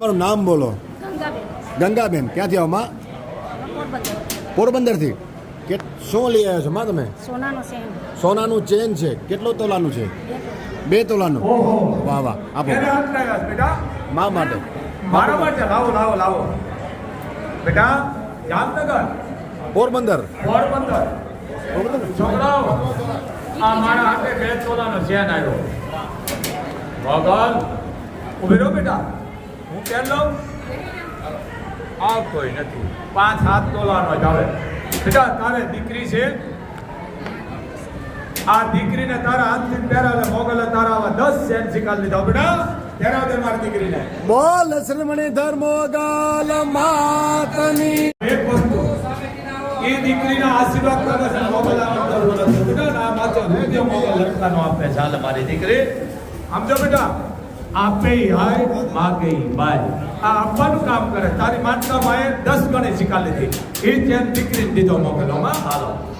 તમારું નામ બોલો. ગંગાબેન. ગંગાબેન. ક્યાંથી આવો માં? પોરબંદરથી. કે શું લઈ આવ્યા છો માં તમે? સોનાનું ચેન છે. કેટલો તોલાનું છે? બે તોલાનું. વાહ વાહ. આપો. મા માટે. મારા માટે. લાવો લાવો લાવો. બેટા જામનગર પોરબંદર. પોરબંદર. પોરબંદર? છોકરાઓ આ મારા હાથે બે તોલાનો ચેન આવ્યો. ભગવાન. ઊભી બેટા. હું કેમ લઉં? આ કોઈ નથી. પાંચ સાત તોલાનો જ આવે. બેટા તારે દીકરી છે? આ દીકરીને તારા હાથથી પહેરાવે મોગલે તારા આવા દસ સેન શીખાડી લીધા. બેટા પહેરાવ દે મારી દીકરીને. બોલ શ્રીમણી ધર્મો ગાલ માતની. એક વસ્તુ એ દીકરીના આશીર્વાદ કરે છે મોગલ આ મંદર બોલે છે બેટા ના માથે હૃદય મોગલ લટકાનો આપે ચાલે મારી દીકરી. સમજો બેટા આપે હાય, માગે બાય. આ આપવાનું કામ કરે. તારી માનતા માએ દસ ગણે શીખા લીધી એ ચેન દીકરીને દીધો મોગલોમાં હાલો.